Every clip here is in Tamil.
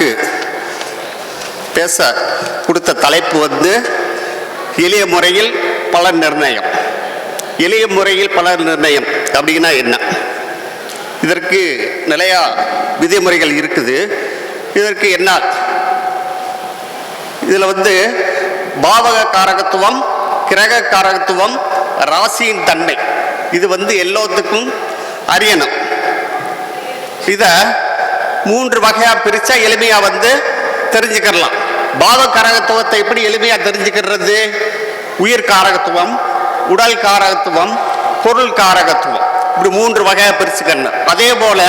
எனக்கு பேச கொடுத்த தலைப்பு வந்து எளிய முறையில் பலன் நிர்ணயம். எளிய முறையில் பலன் நிர்ணயம் அப்படின்னா என்ன? இதற்கு நிலையா விதிமுறைகள் இருக்குது. இதற்கு என்ன இதில் வந்து பாவக காரகத்துவம் கிரக காரகத்துவம் ராசியின் தன்மை. இது வந்து எல்லோத்துக்கும் அறியணும் இதை மூன்று வகையாக பிரித்தா எளிமையாக வந்து தெரிஞ்சுக்கிடலாம் பாவ காரகத்துவத்தை எப்படி எளிமையாக தெரிஞ்சுக்கிறது? உயிர் காரகத்துவம் உடல் காரகத்துவம் பொருள் காரகத்துவம் இப்படி மூன்று வகையாக பிரிச்சுக்கணும். அதே போல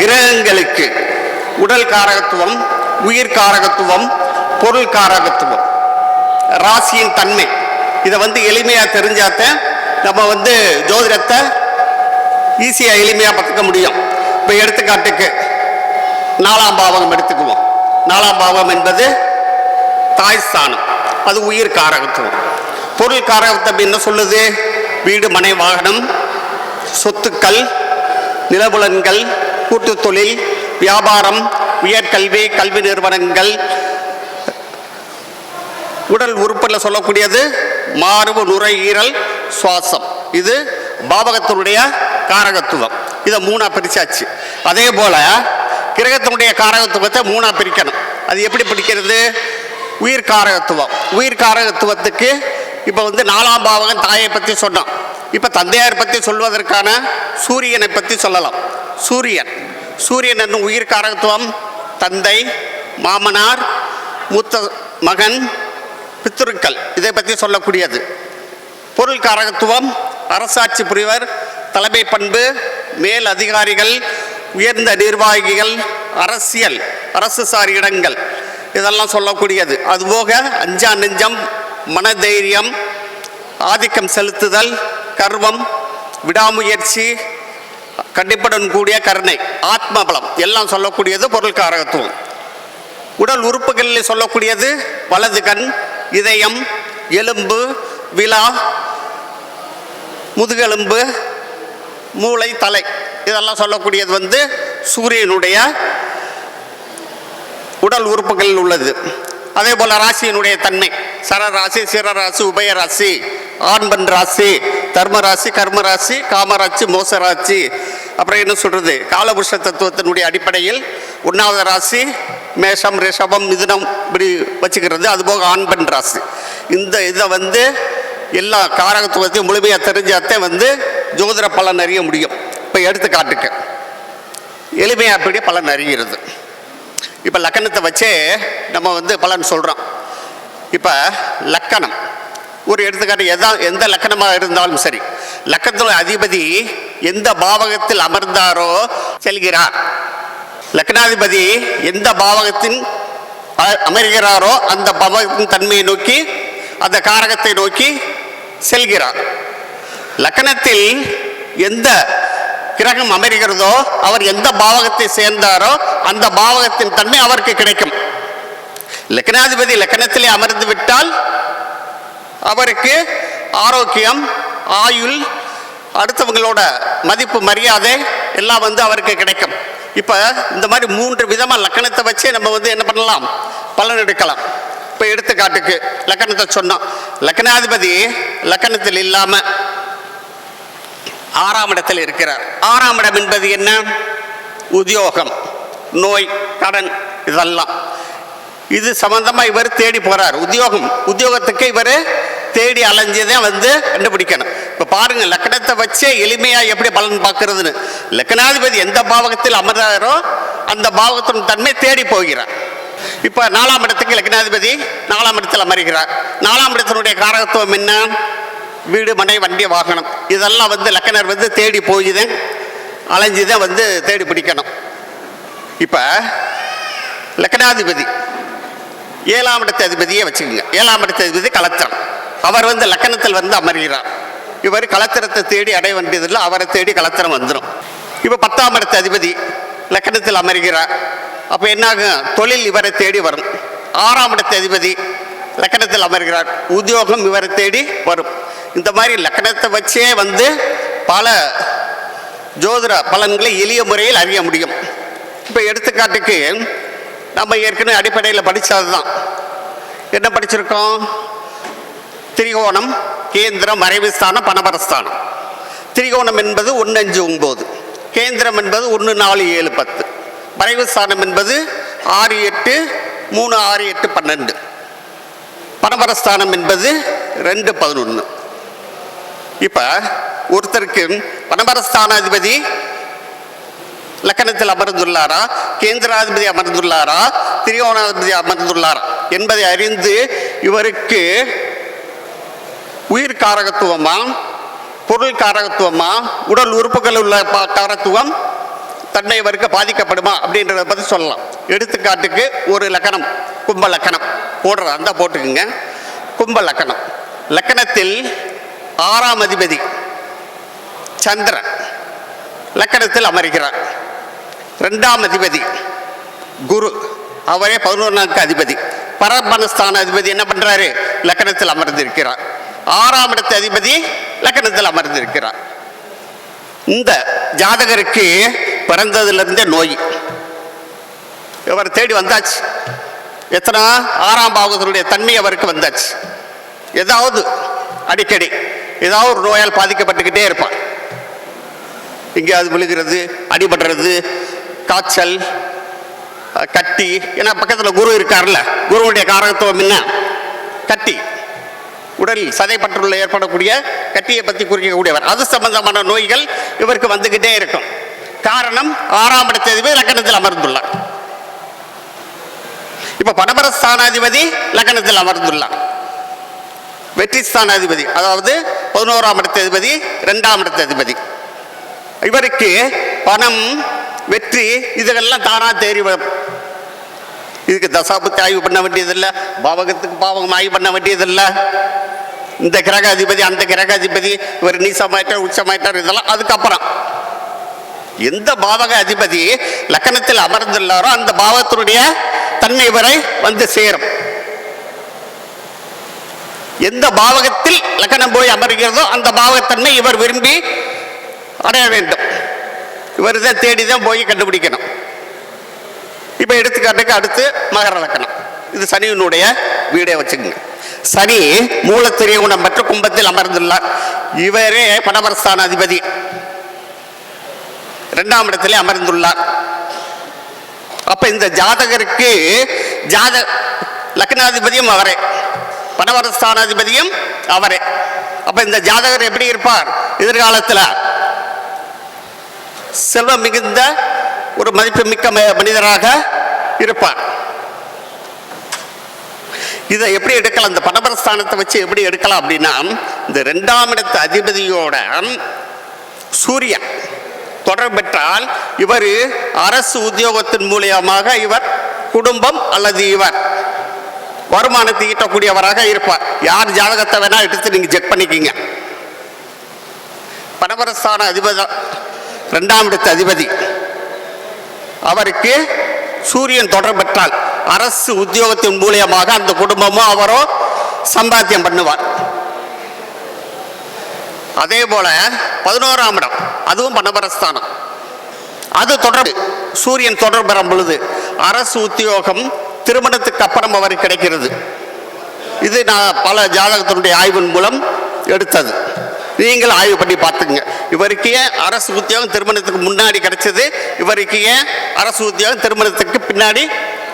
கிரகங்களுக்கு உடல் காரகத்துவம் உயிர் காரகத்துவம் பொருள் காரகத்துவம் ராசியின் தன்மை. இதை வந்து எளிமையாக தெரிஞ்சாத்த நம்ம வந்து ஜோதிடத்தை ஈஸியாக எளிமையாக பார்த்துக்க முடியும். இப்போ எடுத்துக்காட்டுக்கு நாலாம் பாவகம் எடுத்துக்குவோம். நாலாம் பாவம் என்பது தாய் ஸ்தானம். அது உயிர் காரகத்துவம். பொருள் காரகத்துவம் என்ன சொல்லுது? வீடு மனை வாகனம் சொத்துக்கள் நிலபுலன்கள் கூட்டு தொழில் வியாபாரம் உயர்கல்வி கல்வி நிறுவனங்கள். உடல் உறுப்பில் சொல்லக்கூடியது மார்பு நுரையீரல் சுவாசம். இது பாவகத்தினுடைய காரகத்துவம். இதை மூணாக பிரிச்சாச்சு. அதே போல் கிரகத்தினுடைய காரகத்துவத்தை மூணாக பிரிக்கணும். அது எப்படி பிடிக்கிறது உயிர் காரகத்துவம். உயிர் காரகத்துவத்துக்கு இப்போ வந்து நாலாம் பாவகன் தாயை பற்றி சொன்னோம் இப்போ தந்தையார் பற்றி சொல்வதற்கான சூரியனை பற்றி சொல்லலாம். சூரியன். சூரியன் என்னும் உயிர் காரகத்துவம். தந்தை மாமனார் மூத்த மகன் பித்துருக்கள். இதை பற்றி சொல்லக்கூடியது. பொருள் காரகத்துவம். அரசாட்சி புரிவர் தலைமை பண்பு மேல் அதிகாரிகள் உயர்ந்த நிர்வாகிகள் அரசியல் அரசு சார் இடங்கள் இதெல்லாம் சொல்லக்கூடியது. அதுபோக அஞ்சா நெஞ்சம் மனதைரியம் ஆதிக்கம் செலுத்துதல் கர்வம் விடாமுயற்சி கண்டிப்புடன் கூடிய கருணை ஆத்மபலம். எல்லாம் சொல்லக்கூடியது பொருள் காரகத்துவம் உடல் உறுப்புகளில் சொல்லக்கூடியது வலது கண் இதயம் எலும்பு விழா முதுகெலும்பு மூளை தலை. இதெல்லாம் சொல்லக்கூடியது வந்து சூரியனுடைய உடல் உறுப்புகளில் உள்ளது. அதே போல் ராசியினுடைய தன்மை. சரராசி சிறராசி உபயராசி ஆண்பன் ராசி தர்மராசி கர்மராசி காமராசி மோசராசி. அப்புறம் என்ன சொல்கிறது காலபுருஷ தத்துவத்தினுடைய அடிப்படையில் உண்ணாவத ராசி மேஷம் ரிஷபம் மிதுனம் இப்படி வச்சுக்கிறது. அதுபோக ஆண்பன் ராசி. இந்த இதை வந்து எல்லா காரகத்துவத்தையும் முழுமையாக தெரிஞ்சாத்தே வந்து ஜோதிட பலன் அறிய முடியும். இப்போ எடுத்துக்காட்டுக்கு. எளிமையாக அப்படியே பலன் அறிகிறது. இப்போ லக்கணத்தை வச்சே நம்ம வந்து பலன் சொல்கிறோம் இப்போ லக்கணம். ஒரு எடுத்துக்காட்டு எதா எந்த லக்கணமாக இருந்தாலும் சரி லக்கணத்தில் அதிபதி எந்த பாவகத்தில் அமர்ந்தாரோ செல்கிறார். லக்னாதிபதி எந்த பாவகத்தின் அ- அமர்கிறாரோ அந்த பாவகத்தின் தன்மையை நோக்கி அந்த காரகத்தை நோக்கி செல்கிறார். லக்கணத்தில் எந்த கிரகம் அமர்கிறதோ அவர் எந்த பாவகத்தை சேர்ந்தாரோ அந்த பாவகத்தின் தன்மை அவருக்கு கிடைக்கும். லக்னாதிபதி லக்கணத்திலே அமர்ந்து விட்டால் அவருக்கு ஆரோக்கியம் ஆயுள் அடுத்தவங்களோட மதிப்பு மரியாதை எல்லாம் வந்து அவருக்கு கிடைக்கும். இப்போ இந்த மாதிரி மூன்று விதமாக லக்கணத்தை வச்சே நம்ம வந்து என்ன பண்ணலாம்? பலன் எடுக்கலாம். இப்போ எடுத்துக்காட்டுக்கு லக்கணத்தை சொன்னோம். லக்கணாதிபதி லக்கணத்தில் இல்லாமல் ஆறாம் இடத்தில் இருக்கிறார். ஆறாம் இடம் என்பது என்ன? உத்தியோகம் நோய் கடன் இதெல்லாம். இது சம்பந்தமாக இவர் தேடி போகிறார் உத்தியோகம் உத்தியோகத்துக்கு இவர் தேடி அலைஞ்சதே வந்து கண்டுபிடிக்கணும். இப்போ பாருங்கள் லக்கணத்தை வச்சே எளிமையாக எப்படி பலன் பார்க்கறதுன்னு. லக்கணாதிபதி எந்த பாவகத்தில் அமர்ந்தாரோ அந்த பாவகத்தின் தன்மை தேடி போகிறார். இப்போ நாலாம் இடத்துக்கு லக்னாதிபதி நாலாம் இடத்தில் அமர்கிறார். நாலாம் இடத்தினுடைய காரகத்துவம் என்ன? வீடு மனை வண்டி வாகனம். இதெல்லாம் வந்து லக்கணர் வந்து தேடி போய்தான் அலைஞ்சுதான் வந்து தேடி பிடிக்கணும். இப்போ லக்கணாதிபதி ஏழாம் இடத்த அதிபதியே வச்சுக்கோங்க. ஏழாம் இடத்த அதிபதி கலத்திரம் அவர் வந்து லக்கணத்தில் வந்து அமர்கிறார். இவர் கலத்திரத்தை தேடி அடைய வேண்டியதில்லை அவரை தேடி கலத்திரம் வந்துடும் இப்போ பத்தாம் இடத்த அதிபதி லக்கணத்தில் அமர்கிறார். அப்போ என்னாகும்? தொழில் இவரை தேடி வரும். ஆறாம் இடத்த அதிபதி லக்கணத்தில் அமர்கிறார். உத்தியோகம் இவரை தேடி வரும். இந்த மாதிரி லக்கணத்தை வச்சே வந்து பல ஜோதிட பலன்களை எளிய முறையில் அறிய முடியும். இப்போ எடுத்துக்காட்டுக்கு நம்ம ஏற்கனவே அடிப்படையில் படித்தது தான் என்ன படிச்சிருக்கோம்? திரிகோணம் கேந்திரம் மறைவு ஸ்தானம் பணபரஸ்தானம். திரிகோணம் என்பது ஒன்று அஞ்சு ஒம்பது கேந்திரம் என்பது ஒன்று நாலு ஏழு பத்து. மறைவு ஸ்தானம் என்பது ஆறு எட்டு மூணு ஆறு எட்டு பன்னெண்டு. பணபரஸ்தானம் என்பது ரெண்டு பதினொன்று இப்போ ஒருத்தருக்கு பணபரஸ்தானாதிபதி லக்கணத்தில் அமர்ந்துள்ளாரா? கேந்திராதிபதி அமர்ந்துள்ளாரா? திரிகோணாதிபதி அமர்ந்துள்ளாரா? என்பதை அறிந்து இவருக்கு உயிர் காரகத்துவமா? பொருள் காரகத்துவமா? உடல் உறுப்புகள் உள்ள பா- காரத்துவம்? தன்னை இவருக்கு பாதிக்கப்படுமா? அப்படின்றத பற்றி சொல்லலாம். எடுத்துக்காட்டுக்கு ஒரு லக்கணம் கும்ப லக்கணம். போடுற அந்த போட்டுக்குங்க. கும்ப லக்கணம். லக்கணத்தில் ஆறாம் அதிபதி சந்திரன் லக்கணத்தில் அமர்கிறார். ரெண்டாம் அதிபதி குரு அவரே பதினொன்றாம் அதிபதி. பரமனஸ்தான அதிபதி என்ன பண்ணுறாரு லக்கணத்தில் அமர்ந்திருக்கிறார். ஆறாம் இடத்து அதிபதி லக்கணத்தில் அமர்ந்திருக்கிறார். இந்த ஜாதகருக்கு பிறந்ததுலேருந்தே நோய். இவர் தேடி வந்தாச்சு. எத்தனை? ஆறாம் பாகத்தினுடைய தன்மை அவருக்கு வந்தாச்சு. ஏதாவது அடிக்கடி ஏதாவது ஒரு நோயால் பாதிக்கப்பட்டுக்கிட்டே இருப்பான். எங்கேயாவது விழுகிறது அடிபடுறது காய்ச்சல் கட்டி. ஏன்னா பக்கத்தில் குரு இருக்கார்ல. குருவுடைய காரகத்துவம் என்ன? கட்டி. உடலில் சதைப்பற்றுள்ள ஏற்படக்கூடிய கட்டியை பற்றி குறிக்கக்கூடியவர். அது சம்பந்தமான நோய்கள் இவருக்கு வந்துக்கிட்டே இருக்கும். காரணம் ஆறாம் இடத்ததிபதி லக்கணத்தில் அமர்ந்துள்ளார். இப்போ பணபர ஸ்தானாதிபதி லக்கணத்தில் அமர்ந்துள்ளார். வெற்றி ஸ்தானாதிபதி அதாவது பதினோராம் இடத்ததிபதி இரண்டாம் இடத்ததிபதி இவருக்கு பணம் வெற்றி இதுகெல்லாம் தானாக தேறி வரும் இதுக்கு தசாபத்தை ஆய்வு பண்ண வேண்டியதில்லை பாவகத்துக்கு பாவகம் ஆய்வு பண்ண வேண்டியதில்லை. இந்த கிரக அதிபதி அந்த கிரக அதிபதி இவர் நீசமாயிட்டார் உச்சமாயிட்டார் இதெல்லாம் அதுக்கப்புறம். எந்த பாவக அதிபதி லக்கணத்தில் அமர்ந்துள்ளாரோ அந்த பாவத்தினுடைய தன்மை வரை வந்து சேரும். எந்த பாவகத்தில் லக்கணம் போய் அமர்கிறதோ அந்த பாவகத்தன்மை இவர் விரும்பி அடைய வேண்டும். இவர் தான் தேடி தான் போய் கண்டுபிடிக்கணும். இப்போ எடுத்துக்காட்டுக்கு அடுத்து மகர லக்கணம். இது சனியினுடைய வீடே வச்சுக்கோங்க. சனி மூலத்திரியகுணம் மற்ற கும்பத்தில் அமர்ந்துள்ளார். இவரே பணபரஸ்தான அதிபதி. இரண்டாம் இடத்திலே அமர்ந்துள்ளார். அப்ப இந்த ஜாதகருக்கு ஜாத லக்னாதிபதியும் அவரே. பணவரஸ்தானாதிபதியும் அவரே. அப்ப இந்த ஜாதகர் எப்படி இருப்பார்? எதிர்காலத்தில்? செல்வம் மிகுந்த ஒரு மதிப்பு மிக்க மனிதராக இருப்பார். இதை எப்படி எடுக்கலாம்? இந்த பணபரஸ்தானத்தை வச்சு எப்படி எடுக்கலாம் அப்படின்னா இந்த ரெண்டாம் இடத்து அதிபதியோட சூரியன் தொடர்பு பெற்றால் இவர் அரசு உத்தியோகத்தின் மூலியமாக இவர் குடும்பம் அல்லது இவர் வருமானத்தை ஈட்டக்கூடியவராக இருப்பார். யார் ஜாதகத்தை வேணா எடுத்து நீங்க செக் பண்ணிக்கிங்க. பணபரஸ்தான அதிபதி ரெண்டாம் இடத்து அதிபதி. அவருக்கு சூரியன் தொடர்பு பெற்றால் அரசு உத்தியோகத்தின் மூலியமாக அந்த குடும்பமும் அவரோ சம்பாத்தியம் பண்ணுவார். அதே போல பதினோராம் இடம் அதுவும் பணபரஸ்தானம் அது தொடர்பு சூரியன் தொடர்பு பெறும் பொழுது அரசு உத்தியோகம் திருமணத்துக்கு அப்புறம் அவருக்கு கிடைக்கிறது. இது நான் பல ஜாதகத்தினுடைய ஆய்வின் மூலம் எடுத்தது. நீங்கள் ஆய்வு பண்ணி பார்த்துங்க இவருக்கு ஏன் அரசு உத்தியோகம் திருமணத்துக்கு முன்னாடி கிடைச்சது? இவருக்கு ஏன் அரசு உத்தியோகம் திருமணத்துக்கு பின்னாடி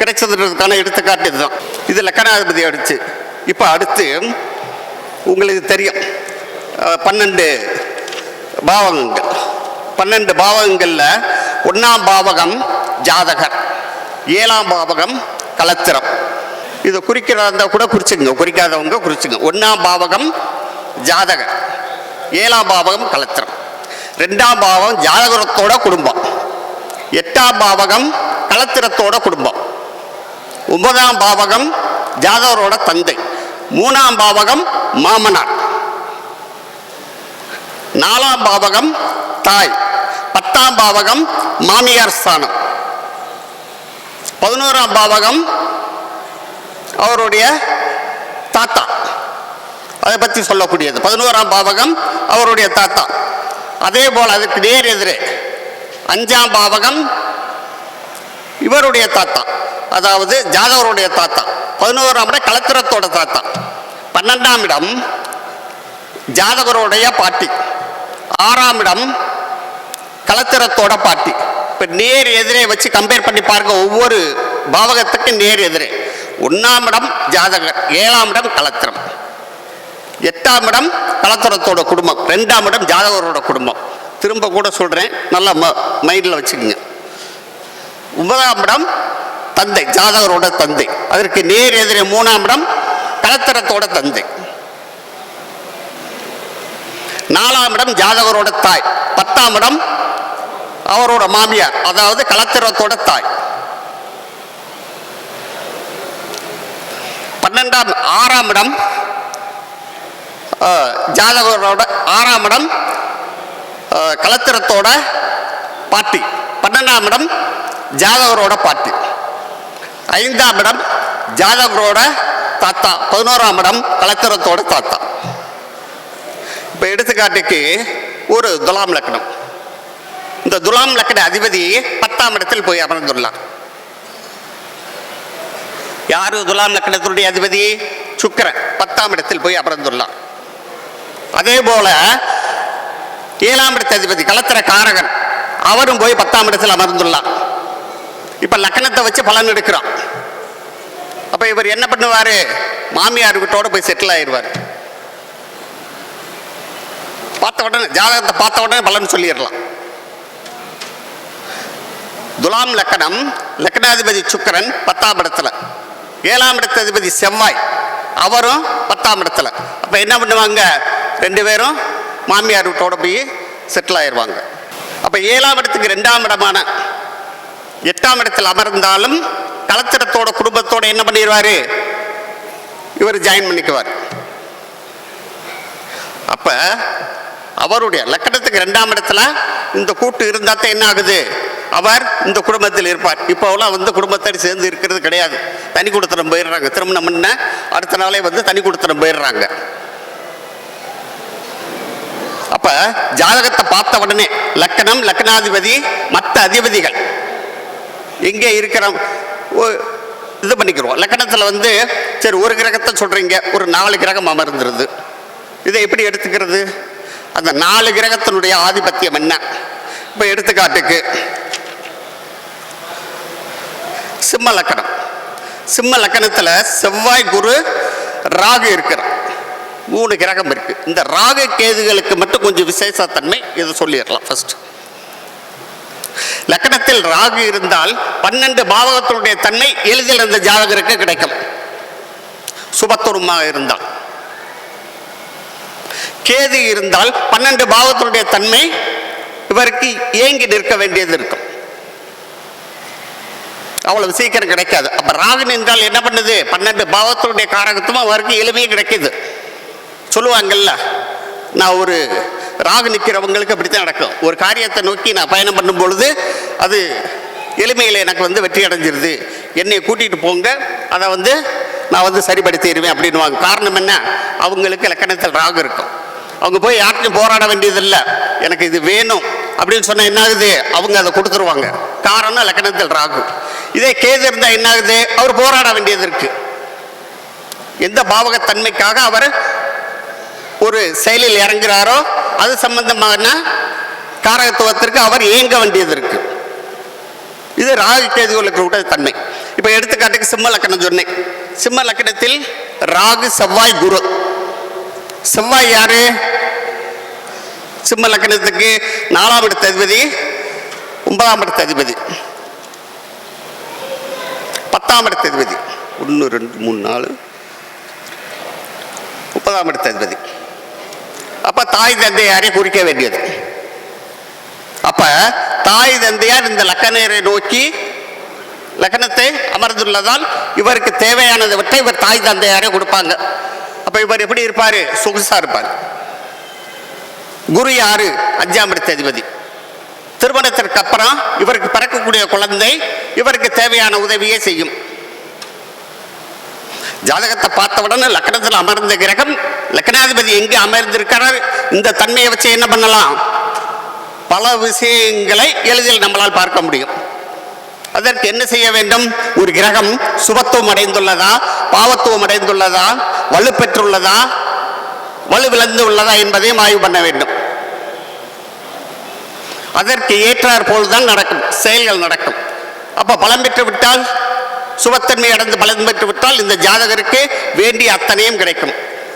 கிடைச்சதுன்றதுக்கான எடுத்துக்காட்டு இதுதான். இது லக்கணாதிபதி அடிச்சு. இப்போ அடுத்து உங்களுக்கு தெரியும். பன்னெண்டு பாவகங்கள். பன்னெண்டு பாவகங்களில் ஒன்றாம் பாவகம் ஜாதகர். ஏழாம் பாவகம் கலத்திரம். இதை குறிக்கிறதா கூட குறிச்சுங்க குறிக்காதவங்க குறிச்சுங்க ஒன்றாம் பாவகம் ஜாதகம் ஏழாம் பாவகம் கலத்திரம். ரெண்டாம் பாவம் ஜாதகரத்தோட குடும்பம். எட்டாம் பாவகம் கலத்திரத்தோட குடும்பம். ஒன்பதாம் பாவகம் ஜாதகரோட தந்தை. மூணாம் பாவகம் மாமனார். நாலாம் பாவகம் தாய். பத்தாம் பாவகம் மாமியார் ஸ்தானம். பதினோராம் பாவகம் அவருடைய தாத்தா. அதை பற்றி சொல்லக்கூடியது. பதினோராம் பாவகம் அவருடைய தாத்தா. அதே போல் அதுக்கு நேர் எதிரே அஞ்சாம் பாவகம் இவருடைய தாத்தா. அதாவது ஜாதவருடைய தாத்தா. பதினோராம் இடம் கலத்திரத்தோட தாத்தா. பன்னெண்டாம் இடம் ஜாதகருடைய பாட்டி. ஆறாம் இடம் கலத்திரத்தோட பாட்டி. இப்போ நேர் எதிரே வச்சு கம்பேர் பண்ணி பாருங்க ஒவ்வொரு பாவகத்துக்கு நேர் எதிரே. ஒன்றாம் இடம் ஜாதகர் ஏழாம் இடம் கலத்திரம். எட்டாம் இடம் கலத்திரத்தோட குடும்பம் ரெண்டாம் இடம் ஜாதகரோட குடும்பம். திரும்ப கூட சொல்கிறேன் நல்லா ம மைண்டில் வச்சுக்கோங்க. ஒன்பதாம் இடம் தந்தை ஜாதகரோட தந்தை. அதற்கு நேர் எதிரே மூணாம் இடம் கலத்திரத்தோட தந்தை. நாலாம் இடம் ஜாதகரோட தாய் பத்தாம் இடம் அவரோட மாமியார் அதாவது கலத்திரத்தோட தாய். பன்னெண்டாம் ஆறாம் இடம் ஜாதகரோட ஆறாம் இடம் கலத்திரத்தோட பாட்டி. பன்னெண்டாம் இடம் ஜாதகரோட பாட்டி. ஐந்தாம் இடம் ஜாதகரோட தாத்தா. பதினோராம் இடம் கலத்திரத்தோட தாத்தா. இப்போ எடுத்துக்காட்டுக்கு ஒரு துலாம் லக்னம். இந்த துலாம் லக்கட அதிபதி பத்தாம் இடத்தில் போய் அமர்ந்துள்ளார். யாரு துலாம் லக்னத்தினுடைய அதிபதி? சுக்கிரன் பத்தாம் இடத்தில் போய் அமர்ந்துள்ளார். அதே போல ஏழாம் இடத்த அதிபதி கலத்திர காரகன் அவரும் போய் பத்தாம் இடத்தில் அமர்ந்துள்ளார். இப்ப லக்கணத்தை வச்சு பலன் எடுக்கிறோம் அப்ப இவர் என்ன பண்ணுவாரு? மாமியார் வீட்டோட போய் செட்டில் ஆயிடுவார். பார்த்த உடனே ஜாதகத்தை பார்த்த உடனே பலன் சொல்லிடலாம். துலாம் லக்கணம் லக்கணாதிபதி சுக்கிரன் பத்தாம் இடத்துல. ஏழாம் இடத்ததிபதி செவ்வாய் அவரும் பத்தாம் இடத்துல. அப்போ என்ன பண்ணுவாங்க? ரெண்டு பேரும் மாமியார் வீட்டோட போய் செட்டில் ஆயிடுவாங்க அப்போ ஏழாம் இடத்துக்கு ரெண்டாம் இடமான எட்டாம் இடத்தில் அமர்ந்தாலும் கலத்திரத்தோட குடும்பத்தோட என்ன பண்ணிடுவார் இவர் ஜாயின் பண்ணிக்குவார். அப்போ அவருடைய லக்கணத்துக்கு ரெண்டாம் இடத்துல இந்த கூட்டு இருந்தால் தான் என்ன ஆகுது? அவர் இந்த குடும்பத்தில் இருப்பார். இப்போலாம் வந்து குடும்பத்தோடு சேர்ந்து இருக்கிறது கிடையாது. தனி கொடுத்தனம் போயிடுறாங்க. திருமணம் பண்ண அடுத்த நாளே வந்து தனி கொடுத்தனம் போயிடுறாங்க. அப்போ ஜாதகத்தை பார்த்த உடனே லக்கணம் லக்னாதிபதி மற்ற அதிபதிகள். எங்கே இருக்கிற ஓ- இது பண்ணிக்கிறோம். லக்கணத்தில் வந்து சரி ஒரு கிரகத்தை சொல்கிறீங்க ஒரு நாலு கிரகம் அமர்ந்துருது. இதை எப்படி எடுத்துக்கிறது? அந்த நாலு கிரகத்தினுடைய ஆதிபத்தியம் என்ன? இப்போ எடுத்துக்காட்டுக்கு சிம்ம லக்கணம். சிம்ம லக்கணத்தில் செவ்வாய் குரு ராகு இருக்கிறார். மூணு கிரகம் இருக்கு. இந்த ராகு கேதுகளுக்கு மட்டும் கொஞ்சம் விசேஷத்தன்மை இதை சொல்லிடலாம் ஃபர்ஸ்ட் லக்கணத்தில் ராகு இருந்தால் பன்னெண்டு பாவகத்தினுடைய தன்மை எளிதில் இருந்த ஜாதகருக்கு கிடைக்கும். சுபத்துவமாக இருந்தால். கேது இருந்தால் பன்னெண்டு பாவத்தினுடைய தன்மை இவருக்கு ஏங்கி நிற்க வேண்டியது இருக்கும். அவ்வளவு சீக்கிரம் கிடைக்காது. அப்போ ராகு என்றால் என்ன பண்ணுது? பன்னெண்டு பாவத்தினுடைய காரகத்தும் அவருக்கு எளிமையாக கிடைக்குது. சொல்லுவாங்கல்ல நான் ஒரு ராகு நிற்கிறவங்களுக்கு அப்படித்தான் நடக்கும். ஒரு காரியத்தை நோக்கி நான் பயணம் பண்ணும் பொழுது அது எளிமையில் எனக்கு வந்து வெற்றி அடைஞ்சிருது. என்னை கூட்டிகிட்டு போங்க அதை வந்து நான் வந்து சரிப்படுத்திடுவேன் அப்படின்னுவாங்க. காரணம் என்ன? அவங்களுக்கு இலக்கணத்தில் ராகு இருக்கும். அவங்க போய் யார்ட்டையும் போராட வேண்டியதில்லை. எனக்கு இது வேணும் அப்படின்னு சொன்னால் என்ன ஆகுது அவங்க அதை கொடுத்துருவாங்க. காரணம் லக்கணத்தில் ராகு. இதே கேது இருந்தால் என்ன ஆகுது அவர் போராட வேண்டியது இருக்கு. எந்த பாவகத்தன்மைக்காக அவர் ஒரு செயலில் இறங்குறாரோ அது சம்பந்தமான காரகத்துவத்திற்கு அவர் இயங்க வேண்டியது இருக்கு. இது ராகு கேதுகளுக்கு கூட தன்மை. இப்போ எடுத்துக்காட்டுக்கு சிம்ம லக்கணம் சொன்னேன். சிம்ம லக்கணத்தில் ராகு செவ்வாய் குரு. செவ்வாய் யாரு? சிம்ம லக்கணத்துக்கு நாலாம் இடத்த அதிபதி ஒன்பதாம் இடத்த அதிபதி. பத்தாம் இடத்த அதிபதி. ஒன்று ரெண்டு மூணு நாலு. முப்பதாம் இடத்த அதிபதி. அப்போ தாய் தந்தையாரை குறிக்க வேண்டியது. அப்போ தாய் தந்தையார் இந்த லக்கணரை நோக்கி லக்கணத்தை அமர்ந்துள்ளதால் இவருக்கு தேவையானதை இவர் தாய் தந்தையாரே கொடுப்பாங்க. அப்ப இவர் எப்படி இருப்பாரு? சொகுசா இருப்பார். குரு யாரு? அஞ்சாம் இடத்த அதிபதி. திருமணத்திற்கு அப்புறம் இவருக்கு பிறக்கக்கூடிய குழந்தை இவருக்கு தேவையான உதவியே செய்யும். ஜாதகத்தை பார்த்தவுடனே லக்னத்தில் அமர்ந்த கிரகம் லக்னாதிபதி எங்கே அமர்ந்திருக்கிறார்? இந்த தன்மையை வச்சு என்ன பண்ணலாம்? பல விஷயங்களை எளிதில் நம்மளால் பார்க்க முடியும். அதற்கு என்ன செய்ய வேண்டும்? ஒரு கிரகம் சுபத்துவம் அடைந்துள்ளதா? பாவத்துவம் அடைந்துள்ளதா? வலுப்பெற்றுள்ளதா வலுவிழந்து உள்ளதா என்பதையும் ஆய்வு பண்ண வேண்டும். அதற்கு ஏற்றார் போல்தான் நடக்கும். செயல்கள் நடக்கும். அப்ப பலம் பெற்று விட்டால் சுபத்தன்மை அடைந்து பலம் பெற்று விட்டால் இந்த ஜாதகருக்கு வேண்டிய அத்தனையும் கிடைக்கும்.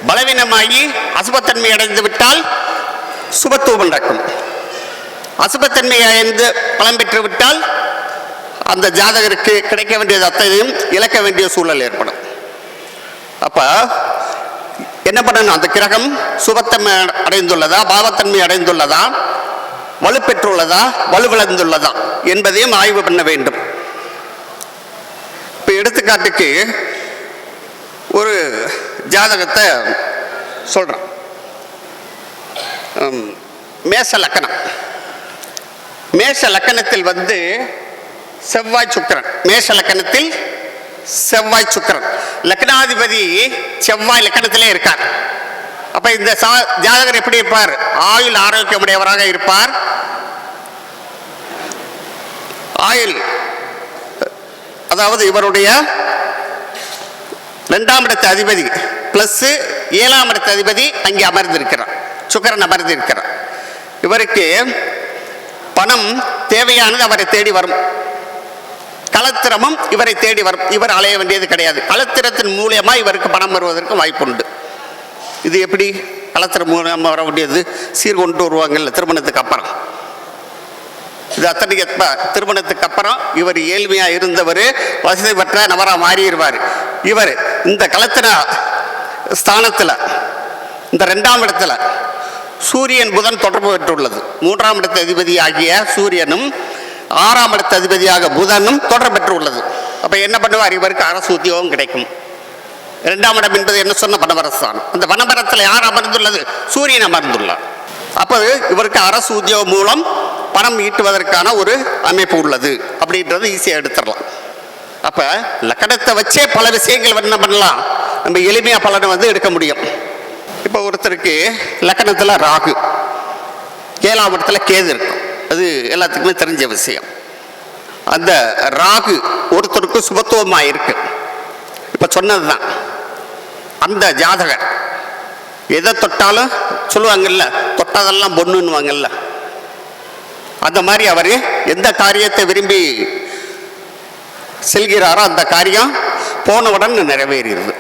பலவீனமாகி அசுபத்தன்மை அடைந்து விட்டால் சுபத்துவம் நடக்கும். அசுபத்தன்மை அடைந்து பலம் பெற்று விட்டால் அந்த ஜாதகருக்கு கிடைக்க வேண்டியது அத்தனையும் இழக்க வேண்டிய சூழல் ஏற்படும். அப்போ என்ன பண்ணணும்? அந்த கிரகம் சுபத்தன்மை அடைந்துள்ளதா? பாவத்தன்மை அடைந்துள்ளதா? வலுப்பெற்றுள்ளதா? வலுவிழந்துள்ளதா? என்பதையும் ஆய்வு பண்ண வேண்டும். இப்போ எடுத்துக்காட்டுக்கு ஒரு ஜாதகத்தை சொல்கிறேன் மேச லக்கணம். மேஷ லக்கணத்தில் வந்து செவ்வாய் சுக்கிரன். மேஷ லக்கணத்தில் செவ்வாய் சுக்கிரன். லக்னாதிபதி செவ்வாய் லக்கணத்திலே இருக்கார். அப்ப இந்த சா- ஜாதகர் எப்படி இருப்பார்? ஆயுள் ஆரோக்கியமுடையவராக இருப்பார். ஆயுள் அதாவது இவருடைய இரண்டாம் இடத்து அதிபதி பிளஸ் ஏழாம் இடத்து அதிபதி அங்கே அமர்ந்திருக்கிறார். சுக்கரன் அமர்ந்திருக்கிறார். இவருக்கு பணம் தேவையானது அவரை தேடி வரும். கலத்திரமும் இவரை தேடி வரும். இவர் அலைய வேண்டியது கிடையாது. கலத்திரத்தின் மூலியமாக இவருக்கு பணம் வருவதற்கு வாய்ப்புண்டு. இது எப்படி? கலத்திரம் மூலியமாக வர வேண்டியது? சீர் கொண்டு வருவாங்கல்ல திருமணத்துக்கு அப்புறம். இது அத்தனை திருமணத்துக்கு அப்புறம் இவர் ஏழ்மையாக இருந்தவர் வசதி பெற்ற நபராக மாறிடுவார். இவர் இந்த கலத்திர ஸ்தானத்தில் இந்த ரெண்டாம் இடத்துல சூரியன் புதன் தொடர்பு பெற்றுள்ளது. மூன்றாம் இடத்த அதிபதி ஆகிய சூரியனும் ஆறாம் இடத்த அதிபதியாக புதனும் தொடர்பெற்று பெற்றுள்ளது. அப்போ என்ன பண்ணுவார்? இவருக்கு அரசு உத்தியோகம் கிடைக்கும். இரண்டாம் இடம் என்பது என்ன சொன்ன? வனவரஸ்தானம் அந்த வனமரத்தில் யார் அமர்ந்துள்ளது? சூரியன் அமர்ந்துள்ளார். அப்போ இவருக்கு அரசு உத்தியோகம் மூலம் பணம் ஈட்டுவதற்கான ஒரு அமைப்பு உள்ளது. அப்படின்றது ஈஸியாக எடுத்துடலாம். அப்போ லக்கணத்தை வச்சே பல விஷயங்கள் என்ன பண்ணலாம்? நம்ம எளிமையாக பலனை வந்து எடுக்க முடியும். இப்போ ஒருத்தருக்கு லக்கணத்தில் ராகு. ஏழாம் இடத்துல கேது இருக்கும். அது எல்லாத்துக்குமே தெரிஞ்ச விஷயம். அந்த ராகு ஒருத்தருக்கு சுபத்துவமாக இருக்கு இப்போ சொன்னது தான் அந்த ஜாதகர் எதை தொட்டாலும் சொல்லுவாங்கல்ல தொட்டதெல்லாம் பொண்ணுன்னுவாங்கல்ல. அந்த மாதிரி அவர் எந்த காரியத்தை விரும்பி செல்கிறாரோ அந்த காரியம் போனவுடன் நிறைவேறிடுது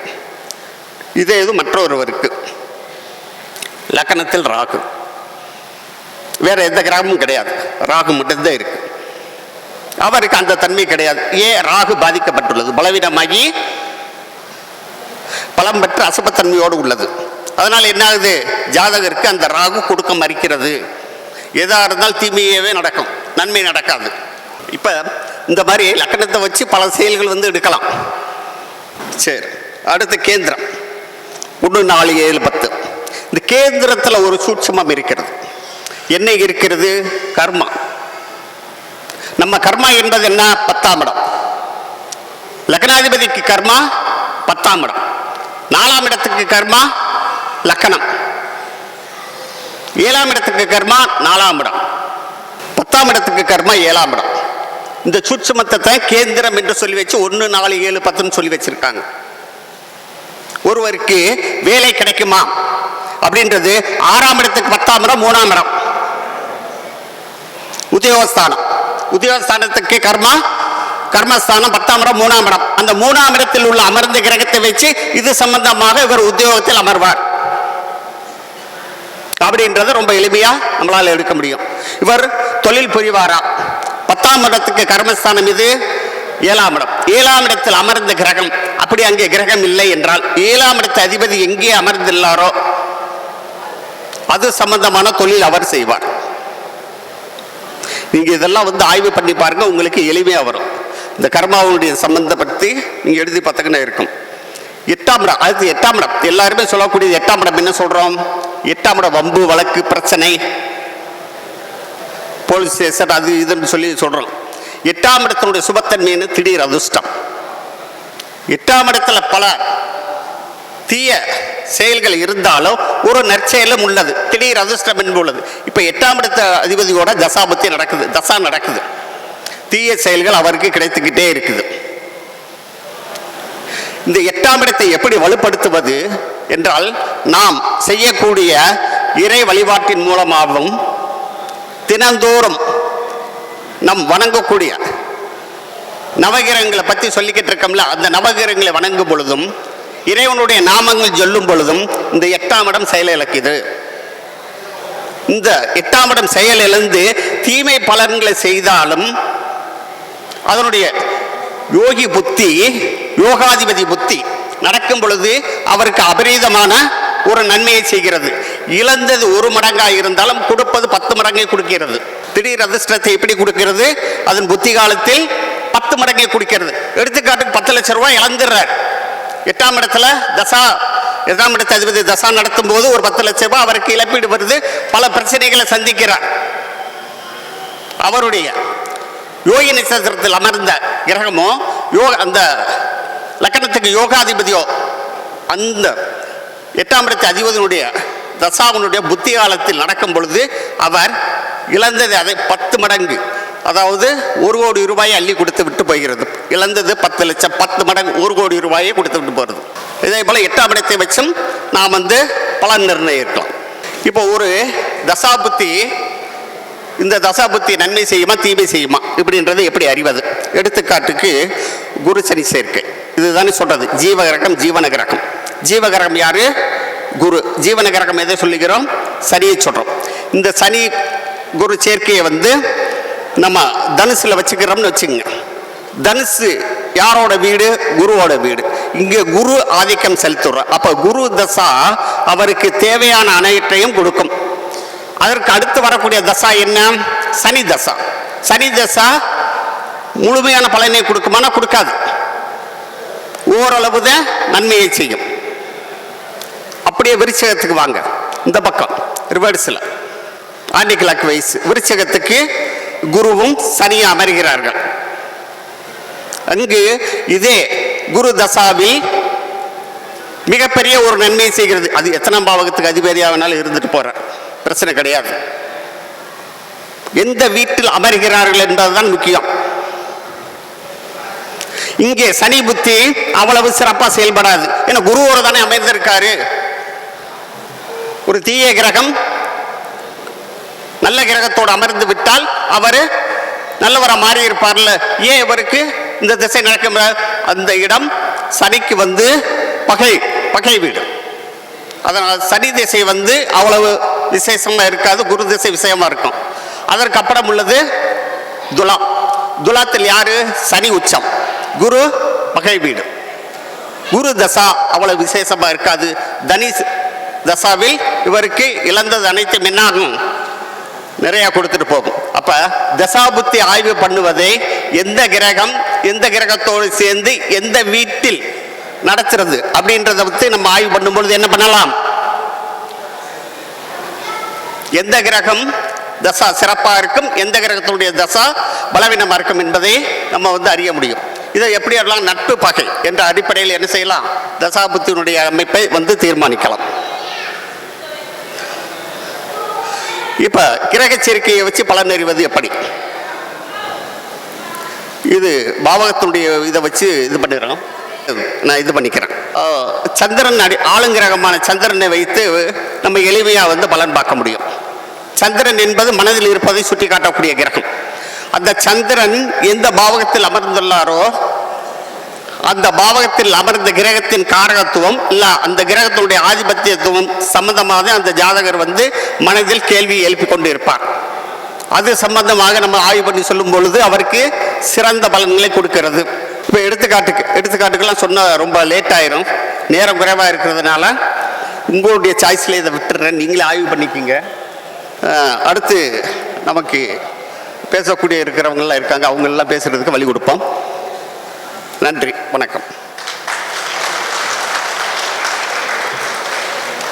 இதே இது மற்றொருவருக்கு. லக்கணத்தில் ராகு. வேற எந்த கிரகமும் கிடையாது. ராகு மட்டும்தான் இருக்கு. அவருக்கு அந்த தன்மை கிடையாது. ஏன் ராகு பாதிக்கப்பட்டுள்ளது. பலவீனமாகி பலம் பெற்ற அசபத்தன்மையோடு உள்ளது. அதனால் என்ன ஆகுது ஜாதகருக்கு அந்த ராகு கொடுக்க மறிக்கிறது. எதாக இருந்தாலும் தீமையவே நடக்கும். நன்மை நடக்காது. இப்போ இந்த மாதிரி லக்கணத்தை வச்சு பல செயல்கள் வந்து எடுக்கலாம். சரி. அடுத்து கேந்திரம். ஒன்று நாலு ஏழு பத்து. இந்த கேந்திரத்தில் ஒரு சூட்சமம் இருக்கிறது. என்ன இருக்கிறது கர்மா. நம்ம கர்மா என்பது என்ன? பத்தாம் இடம். லக்னாதிபதிக்கு கர்மா பத்தாம் இடம். நாலாம் இடத்துக்கு கர்மா லக்கணம். ஏழாம் இடத்துக்கு கர்மா நாலாம் இடம். பத்தாம் இடத்துக்கு கர்மா ஏழாம் இடம். இந்த சூட்சுமத்தை கேந்திரம் என்று சொல்லி வச்சு ஒன்று நாலு ஏழு பத்துன்னு சொல்லி வச்சிருக்காங்க. ஒருவருக்கு வேலை கிடைக்குமா? அப்படின்றது ஆறாம் இடத்துக்கு பத்தாம் இடம் மூணாம் இடம். உத்தியோகஸ்தானம். உத்தியோகஸ்தானத்துக்கு கர்மா கர்மஸ்தானம் பத்தாம் இடம் மூணாம் இடம். அந்த மூணாம் இடத்தில் உள்ள அமர்ந்த கிரகத்தை வச்சு இது சம்பந்தமாக இவர் உத்தியோகத்தில் அமர்வார். அப்படின்றத ரொம்ப எளிமையா நம்மளால் எடுக்க முடியும். இவர் தொழில் புரிவாரா? பத்தாம் இடத்துக்கு கர்மஸ்தானம் இது ஏழாம் இடம். ஏழாம் இடத்தில் அமர்ந்த கிரகம் அப்படி அங்கே கிரகம் இல்லை என்றால் ஏழாம் இடத்து அதிபதி எங்கே அமர்ந்துள்ளாரோ அது சம்பந்தமான தொழில் அவர் செய்வார். நீங்கள் இதெல்லாம் வந்து ஆய்வு பண்ணி பாருங்கள் உங்களுக்கு எளிமையாக வரும். இந்த கர்மாவுடைய சம்பந்தப்படுத்தி நீங்கள் எழுதி பார்த்தீங்கன்னா இருக்கும். எட்டாம் இடம் அடுத்து எட்டாம் இடம். எல்லாருமே சொல்லக்கூடியது எட்டாம் இடம் என்ன சொல்கிறோம் எட்டாம் இடம் வம்பு வழக்கு பிரச்சனை. போலீஸ் ஸ்டேஷன் அது இதுன்னு சொல்லி சொல்கிறோம் எட்டாம் இடத்தினுடைய சுபத்தன்மைன்னு திடீர் அதிர்ஷ்டம். எட்டாம் இடத்துல பல தீய செயல்கள் இருந்தாலும் ஒரு நற்செயலும் உள்ளது. திடீர் அதிர்ஷ்டம் என்பது உள்ளது. இப்போ எட்டாம் இடத்த அதிபதியோட தசாபத்தி நடக்குது. தசா நடக்குது. தீய செயல்கள் அவருக்கு கிடைத்துக்கிட்டே இருக்குது. இந்த எட்டாம் இடத்தை எப்படி வலுப்படுத்துவது என்றால் நாம் செய்யக்கூடிய இறை வழிபாட்டின் மூலமாகவும் தினந்தோறும் நம் வணங்கக்கூடிய நவகிரகங்களை பற்றி சொல்லிக்கிட்டு இருக்கோம்ல அந்த நவகிரகங்களை வணங்கும் பொழுதும் இறைவனுடைய நாமங்கள் சொல்லும் பொழுதும் இந்த எட்டாம் இடம் செயலிழக்குது இந்த எட்டாம் இடம் செயலிழந்து தீமை பலன்களை செய்தாலும் அதனுடைய யோகி புத்தி யோகாதிபதி புத்தி நடக்கும் பொழுது அவருக்கு அபரீதமான ஒரு நன்மையை செய்கிறது. இழந்தது ஒரு மடங்காக இருந்தாலும் கொடுப்பது பத்து மடங்கை கொடுக்கிறது. திடீர் அதிர்ஷ்டத்தை எப்படி கொடுக்கிறது? அதன் புத்தி காலத்தில் பத்து மடங்கை கொடுக்கிறது. எடுத்துக்காட்டுக்கு பத்து லட்சம் ரூபாய் இழந்துடுறார். எட்டாம் இடத்துல தசா எட்டாம் இடத்த அதிபதி தசா நடத்தும் போது ஒரு பத்து லட்சம் ரூபாய் அவருக்கு இழப்பீடு வருது. பல பிரச்சனைகளை சந்திக்கிறார். அவருடைய யோகி நட்சத்திரத்தில் அமர்ந்த கிரகமோ யோக அந்த லக்கணத்துக்கு யோகாதிபதியோ அந்த எட்டாம் இடத்து அதிபதியினுடைய தசாவனுடைய புத்தி காலத்தில் நடக்கும் பொழுது அவர் இழந்தது அதை பத்து மடங்கு. அதாவது ஒரு கோடி ரூபாயை அள்ளி கொடுத்து விட்டு போகிறது. இழந்தது பத்து லட்சம் பத்து மடங்கு ஒரு கோடி ரூபாயை கொடுத்து விட்டு போகிறது. இதே போல் எட்டாம் இடத்தை வச்சும் நாம் வந்து பலன் நிர்ணயிக்கலாம். இப்போ ஒரு தசாபுத்தி இந்த தசாபுத்தி நன்மை செய்யுமா தீமை செய்யுமா? இப்படின்றது எப்படி அறிவது? எடுத்துக்காட்டுக்கு குரு சனி சேர்க்கை. இதுதானே சொல்கிறது ஜீவகிரகம் ஜீவன கிரகம் ஜீவகிரகம் யார்? குரு. ஜீவன கிரகம் எதை சொல்லுகிறோம்? சனியை சொல்கிறோம் இந்த சனி குரு சேர்க்கையை வந்து நம்ம தனுசில் வச்சுக்கிறோம்னு வச்சுக்கோங்க. தனுசு யாரோட வீடு? குருவோட வீடு. இங்கே குரு ஆதிக்கம் செலுத்துறோம் அப்போ குரு தசா அவருக்கு தேவையான அனைத்தையும் கொடுக்கும். அதற்கு அடுத்து வரக்கூடிய தசா என்ன? சனி தசா. சனி தசா முழுமையான பலனை கொடுக்குமானா கொடுக்காது. ஓரளவு தான் நன்மையை செய்யும். அப்படியே விருச்சகத்துக்கு வாங்க. இந்த பக்கம் ரிவர்ஸில். ஆண்டி கிழக்கு வயசு. விருச்சகத்துக்கு குருவும் சனியும் அமர்கிறார்கள். அங்கு இதே குரு தசாவில் மிகப்பெரிய ஒரு நன்மை செய்கிறது. அது எத்தனாம் பாவகத்துக்கு அதிபதியாக வேணாலும் இருந்துட்டு போறார் பிரச்சனை கிடையாது. எந்த வீட்டில் அமர்கிறார்கள் என்பதுதான் முக்கியம். இங்கே சனி புத்தி அவ்வளவு சிறப்பா செயல்படாது. ஏன்னா குருவோடு தானே அமைந்திருக்காரு ஒரு தீய கிரகம் நல்ல கிரகத்தோடு அமர்ந்து விட்டால் அவர் நல்லவராக மாறி இருப்பார்ல ஏன் இவருக்கு இந்த திசை நடக்கும் அந்த இடம்? சனிக்கு வந்து பகை பகை வீடு. அதனால் சனி திசை வந்து அவ்வளவு விசேஷமாக இருக்காது குரு திசை விசேஷமாக இருக்கும். அதற்கு அப்புறம் உள்ளது துலாம். துலாத்தில் யாரு? சனி உச்சம். குரு பகை வீடு. குரு தசா அவ்வளவு விசேஷமாக இருக்காது. தனி தசாவில் இவருக்கு இழந்தது அனைத்தும் என்னாகும்? நிறையா கொடுத்துட்டு போகும். அப்போ தசாபுத்தி ஆய்வு பண்ணுவதை எந்த கிரகம் எந்த கிரகத்தோடு சேர்ந்து எந்த வீட்டில் நடத்துறது அப்படின்றத பற்றி நம்ம ஆய்வு பண்ணும்பொழுது என்ன பண்ணலாம்? எந்த கிரகம் தசா சிறப்பாக இருக்கும் எந்த கிரகத்தினுடைய தசா பலவீனமாக இருக்கும் என்பதை நம்ம வந்து அறிய முடியும். இதை எப்படி எல்லாம் நட்பு பகை என்ற அடிப்படையில் என்ன செய்யலாம்? தசாபுத்தியினுடைய அமைப்பை வந்து தீர்மானிக்கலாம். இப்ப கிரக சேர்க்கையை வச்சு பலன் அறிவது எப்படி? இது பாவகத்தினுடைய இதை வச்சு இது பண்ணிடுறோம். நான் இது பண்ணிக்கிறேன். சந்திரன் அடி ஆளுங்கிரகமான சந்திரனை வைத்து நம்ம எளிமையாக வந்து பலன் பார்க்க முடியும். சந்திரன் என்பது மனதில் இருப்பதை சுட்டி காட்டக்கூடிய கிரகம். அந்த சந்திரன் எந்த பாவகத்தில் அமர்ந்துள்ளாரோ அந்த பாவகத்தில் அமர்ந்த கிரகத்தின் காரகத்துவம் இல்லை அந்த கிரகத்தினுடைய ஆதிபத்தியத்துவம் சம்பந்தமாக அந்த ஜாதகர் வந்து மனதில் கேள்வி எழுப்பி கொண்டு இருப்பார் அது சம்பந்தமாக நம்ம ஆய்வு பண்ணி சொல்லும் பொழுது அவருக்கு சிறந்த பலன்களை கொடுக்கிறது. இப்போ எடுத்துக்காட்டுக்கு எடுத்துக்காட்டுக்கெல்லாம் சொன்னால் ரொம்ப லேட் ஆயிரும். நேரம் குறைவாக இருக்கிறதுனால உங்களுடைய சாய்ஸில் இதை விட்டுறேன். நீங்களே ஆய்வு பண்ணிக்கிங்க. அடுத்து நமக்கு பேசக்கூடிய இருக்கிறவங்கெல்லாம் இருக்காங்க. அவங்களெல்லாம் பேசுகிறதுக்கு வழி கொடுப்போம். நன்றி வணக்கம்.